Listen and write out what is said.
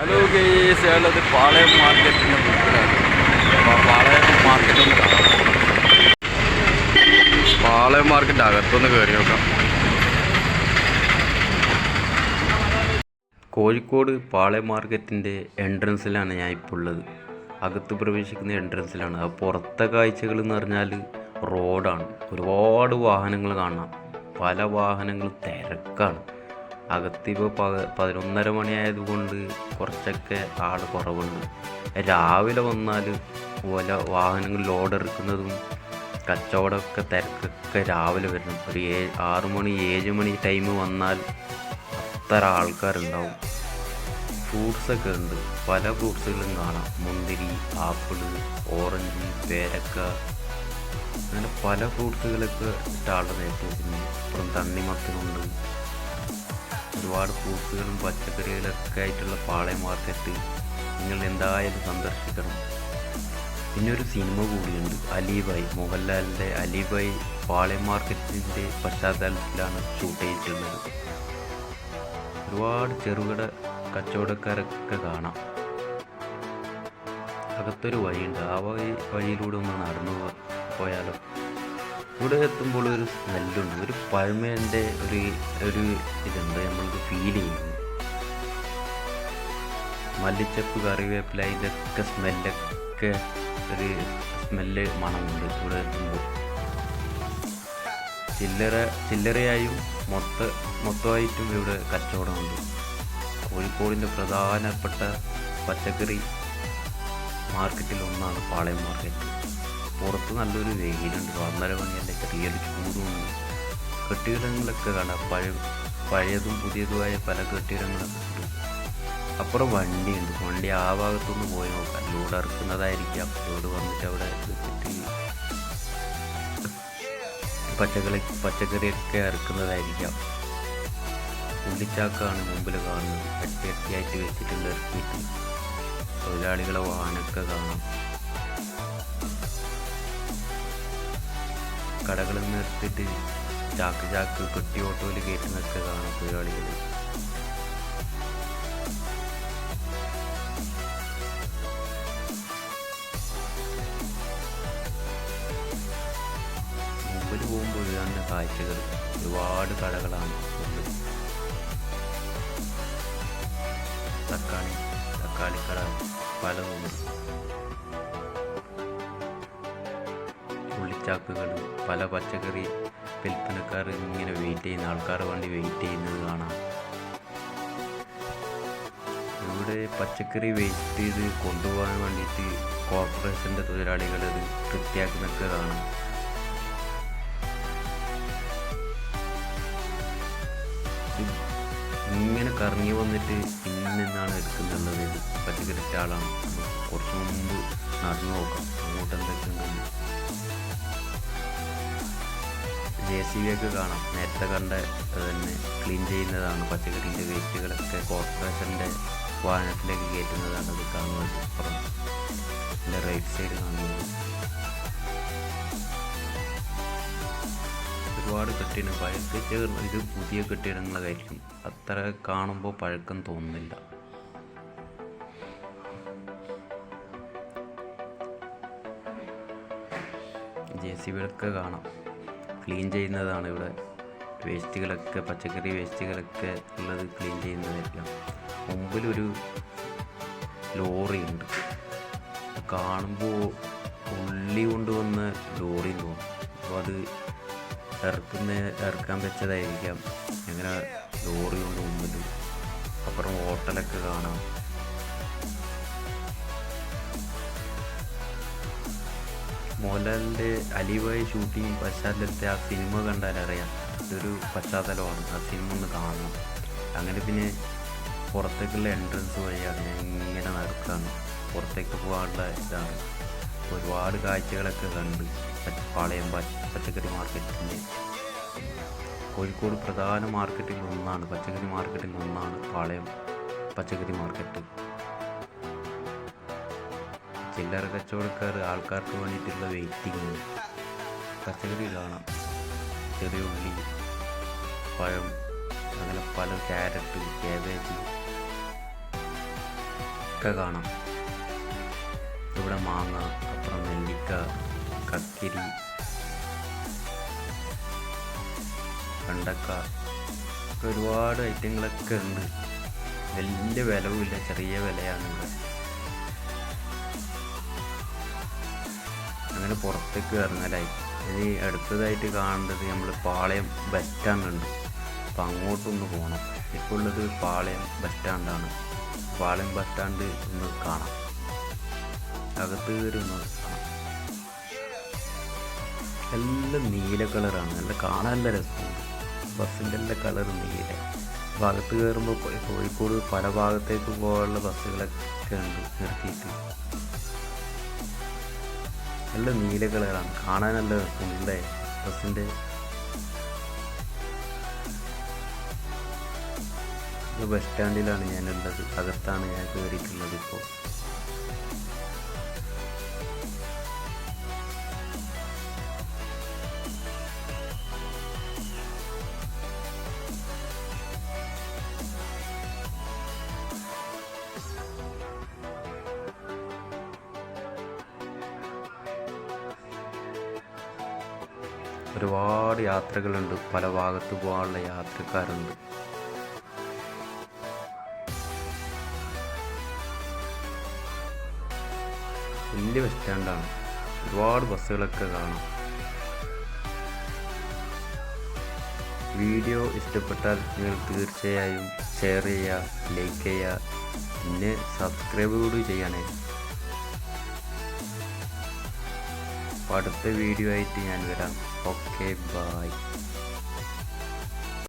Hello guys അത് പാളയം മാർക്കറ്റിന്റെ മുമ്പിലാണ്. പാളയം മാർക്കറ്റ് ഒന്ന് പാളയം മാർക്കറ്റ് അകത്തൊന്ന് കയറി നോക്കാം. കോഴിക്കോട് പാളയം മാർക്കറ്റിന്റെ എൻട്രൻസിലാണ് ഞാൻ ഇപ്പോൾ ഉള്ളത്. അകത്ത് പ്രവേശിക്കുന്ന എൻട്രൻസിലാണ് അത് പുറത്തെ കാഴ്ചകൾ എന്ന് പറഞ്ഞാൽ റോഡാണ് ഒരുപാട് വാഹനങ്ങൾ കാണാം. പല വാഹനങ്ങളും തിരക്കാണ്. അകത്തിപ്പോൾ പ പതിനൊന്നര മണിയായതുകൊണ്ട് കുറച്ചൊക്കെ ആൾ കുറവുണ്ട്. രാവിലെ വന്നാൽ ഓല വാഹനങ്ങൾ ലോഡ് ഇറക്കുന്നതും കച്ചവടമൊക്കെ തിരക്കൊക്കെ രാവിലെ വരണം. ഒരു ഏ ആറ് മണി ഏഴ് മണി ടൈം വന്നാൽ അത്ര ആൾക്കാരുണ്ടാവും. ഫ്രൂട്ട്സൊക്കെ ഉണ്ട്. പല ഫ്രൂട്ട്സുകളും കാണാം. മുന്തിരി ആപ്പിൾ ഓറഞ്ച് പേരക്ക അങ്ങനെ പല ഫ്രൂട്ട്സുകളൊക്കെ സ്റ്റാളിൽ നേരത്തെ പിന്നെ അപ്പുറം തണ്ണിമത്തനുണ്ട്. ഒരുപാട് ഫ്രൂട്ട്സുകളും പച്ചക്കറികളൊക്കെ ആയിട്ടുള്ള പാളയം മാർക്കറ്റ് നിങ്ങൾ എന്തായാലും സന്ദർശിക്കണം. പിന്നെ ഒരു സിനിമ കൂടിയുണ്ട് അലിബായ് മോഹൻലാലിന്റെ അലിബായ് പാളയം മാർക്കറ്റിന്റെ പശ്ചാത്തലത്തിലാണ് ഷൂട്ട് ചെയ്തിട്ടുള്ളത്. ഒരുപാട് ചെറുകിട കച്ചവടക്കാരൊക്കെ കാണാം. അകത്തൊരു വഴിയുണ്ട് ആ വഴി വഴിയിലൂടെ ഒന്ന് നടന്നു പോയാലോ? ഇവിടെ എത്തുമ്പോൾ ഒരു സ്മെല്ലുണ്ട്. ഒരു പഴമേന്റെ ഒരു ഒരു ഇതുണ്ട്. നമ്മൾക്ക് ഫീൽ ചെയ്യുന്നു. മല്ലിച്ചപ്പ് കറിവേപ്പില ഇതൊക്കെ സ്മെല്ലൊക്കെ ഒരു സ്മെല്ല് മണമുണ്ട് ഇവിടെ എത്തുമ്പോൾ. ചില്ലറ ചില്ലറയായും മൊത്ത മൊത്തമായിട്ടും ഇവിടെ കച്ചവടമുണ്ട്. കോഴിക്കോടിന്റെ പ്രധാനപ്പെട്ട പച്ചക്കറി മാർക്കറ്റിൽ ഒന്നാണ് പാളയം മാർക്കറ്റ്. പുറത്ത് നല്ലൊരു വെയിലുണ്ട്. ഒന്നര മണിയല്ല ചെറിയൊരു ചൂടുണ്ട് കെട്ടിടങ്ങളൊക്കെ കാണാം. പഴയ പഴയതും പുതിയതുമായ പല കെട്ടിടങ്ങളൊക്കെ ഉണ്ട്. അപ്പുറം വണ്ടിയുണ്ട്. വണ്ടി ആ ഭാഗത്തുനിന്ന് പോയി നോക്കാം. ലോഡ് ഇറക്കുന്നതായിരിക്കാം. ലോഡ് വന്നിട്ട് അവിടെ വെച്ചിട്ട് പച്ചക്കറി പച്ചക്കറിയൊക്കെ ഇറക്കുന്നതായിരിക്കാം ഉള്ളിച്ചാക്കാണ് മുമ്പിൽ കാണുന്നത്. അട്ടി വെച്ചിട്ടുണ്ട്. ഇറക്കിയിട്ട് തൊഴിലാളികളെ വാഹനമൊക്കെ കാണാം. കടകളിൽ നിന്ന് എടുത്തിട്ട് ചാക്ക് ചാക്ക് കെട്ടി ഓട്ടോയിൽ കയറ്റുന്നതൊക്കെ കാണാം തൊഴിലാളികൾ മുമ്പിൽ പോകുമ്പോൾ തന്നെ കാഴ്ചകൾ ഒരുപാട് കടകളാണ് തക്കാളി തക്കാളിക്കട പലതും ഉള്ളിച്ചാക്കുകൾ പല പച്ചക്കറി വിൽപ്പനക്കാർ ഇങ്ങനെ വെയിറ്റ് ചെയ്യുന്ന ആൾക്കാർ വേണ്ടി വെയിറ്റ് ചെയ്യുന്നത് കാണാം. ഇവിടെ പച്ചക്കറി വെയിറ്റ് ചെയ്ത് കൊണ്ടുപോകാൻ വേണ്ടിയിട്ട് കോർപ്പറേഷന്റെ തൊഴിലാളികൾ അത് വൃത്തിയാക്കുന്നൊക്കെ കാണാം. ഇങ്ങനെ കറങ്ങി വന്നിട്ട് പിന്നിൽ നിന്നാണ് എടുക്കുന്നുള്ളത് ഇത് പച്ചക്കറി സ്റ്റാളാണ് കുറച്ച് മുമ്പ് നടന്നു നോക്കാം. അങ്ങോട്ട് എന്തൊക്കെ ഉണ്ടെന്ന് ജെ സി ബി ഒക്കെ കാണാം. നേരത്തെ കണ്ട തന്നെ. ക്ലീൻ ചെയ്യുന്നതാണ്. പച്ചക്കറിന്റെ വേസ്റ്റുകളൊക്കെ കോർപ്പറേഷന്റെ വാഹനത്തിലേക്ക് കയറ്റുന്നതാണ് അത് കാണുന്നത് അപ്പുറം എന്റെ റൈറ്റ് സൈഡ് കാണുന്നത്. ഒരുപാട് കെട്ടിടം. പഴക്ക് ചേർന്ന് ഇത് പുതിയ കെട്ടിടങ്ങളായിരിക്കും. അത്ര കാണുമ്പോൾ പഴക്കം തോന്നുന്നില്ല. ജെ സി ബികളൊക്കെ കാണാം. ക്ലീൻ ചെയ്യുന്നതാണ് ഇവിടെ. വേസ്റ്റുകളൊക്കെ പച്ചക്കറി വേസ്റ്റുകളൊക്കെ ഉള്ളത് ക്ലീൻ ചെയ്യുന്നതായിരിക്കാം. മുമ്പിലൊരു ലോറിയുണ്ട്. കാണുമ്പോൾ ഉള്ളി കൊണ്ടുവന്ന ലോറി തോന്നും അപ്പോൾ അത് ഇറക്കുന്ന ഇറക്കാൻ വെച്ചതായിരിക്കാം. അങ്ങനെ ലോറി കൊണ്ട് മുമ്പിൽ അപ്പുറം ഹോട്ടലൊക്കെ കാണാം. മോഹൻലാലിന്റെ അലിവായി ഷൂട്ടിങ് പശ്ചാത്തലത്തെ ആ സിനിമ കണ്ടാൽ അറിയാം. ഇതൊരു പശ്ചാത്തലമാണ്. ആ സിനിമ ഒന്ന് കാണണം. അങ്ങനെ പിന്നെ പുറത്തേക്കുള്ള എൻട്രൻസ് വഴിയാണ് ഞാൻ ഇങ്ങനെ നടക്കുകയാണ് പുറത്തേക്ക് പോകാനുള്ള ഇതാണ്. ഒരുപാട് കാഴ്ചകളൊക്കെ കണ്ട് പാളയം പച്ചക്കറി മാർക്കറ്റിന്റെ കോഴിക്കോട് പ്രധാന മാർക്കറ്റിൽ ഒന്നാണ് പച്ചക്കറി മാർക്കറ്റിൽ ഒന്നാണ് പാളയം പച്ചക്കറി മാർക്കറ്റ് ചില്ലറ കച്ചവടക്കാർ ആൾക്കാർക്ക് വേണ്ടിയിട്ടുള്ള വെയിറ്റിംഗ്. പച്ചക്കറി കാണാം. ചെറിയ ഉള്ളി പഴം അങ്ങനെ പല ക്യാരറ്റ് കാബേജ് ഒക്കെ കാണാം. ഇവിടെ മാങ്ങ അപ്പുറം നെല്ലിക്ക കക്കിരി കണ്ടക്ക ഒരുപാട് ഐറ്റങ്ങളൊക്കെ ഉണ്ട്. വലിയ വിലവുമില്ല ചെറിയ വിലയാണ് ഇവിടെ. അങ്ങനെ പുറത്തേക്ക് ഇറങ്ങലായി ഇനി അടുത്തതായിട്ട് കാണേണ്ടത് നമ്മൾ പാളയം ബസ് അപ്പം അങ്ങോട്ടൊന്ന് പോകണം ഇപ്പോൾ ഉള്ളത് പാളയം ബസ് പാളയം ബസ് ഒന്ന് കാണാം. അകത്ത് കയറി ഒന്ന് എല്ലാം നീല കളറാണ് നല്ല കാണാൻ നല്ല രസമാണ്. ബസ്സിന്റെ എല്ലാ കളർ നീല. അപ്പോൾ അകത്ത് കയറുമ്പോൾ കോഴിക്കോട് പല ഭാഗത്തേക്ക് പോകാനുള്ള ബസ്സുകളൊക്കെ ഉണ്ട് നിർത്തിയിട്ട്. നല്ല നീല കളറാണ്. കാണാൻ നല്ല രസമുണ്ട് ഡ്രസ്സിന്റെ. ബസ് സ്റ്റാൻഡിലാണ് ഞാനുള്ളത്. അകത്താണ് ഞാൻ കയറിയിട്ടുള്ളത് ഇപ്പോൾ. ഒരുപാട് യാത്രകളുണ്ട്. പല ഭാഗത്ത് പോകാനുള്ള യാത്രക്കാരുണ്ട്. വലിയ ബസ് സ്റ്റാൻഡാണ് ഒരുപാട് ബസ്സുകളൊക്കെ കാണാം. വീഡിയോ ഇഷ്ടപ്പെട്ടാൽ നിങ്ങൾ തീർച്ചയായും ഷെയർ ചെയ്യുക ലൈക്ക് ചെയ്യുക. പിന്നെ സബ്സ്ക്രൈബ് കൂടി ചെയ്യണേ. അടുത്ത വീഡിയോ ആയിട്ട് ഞാൻ വരാം. okay bye.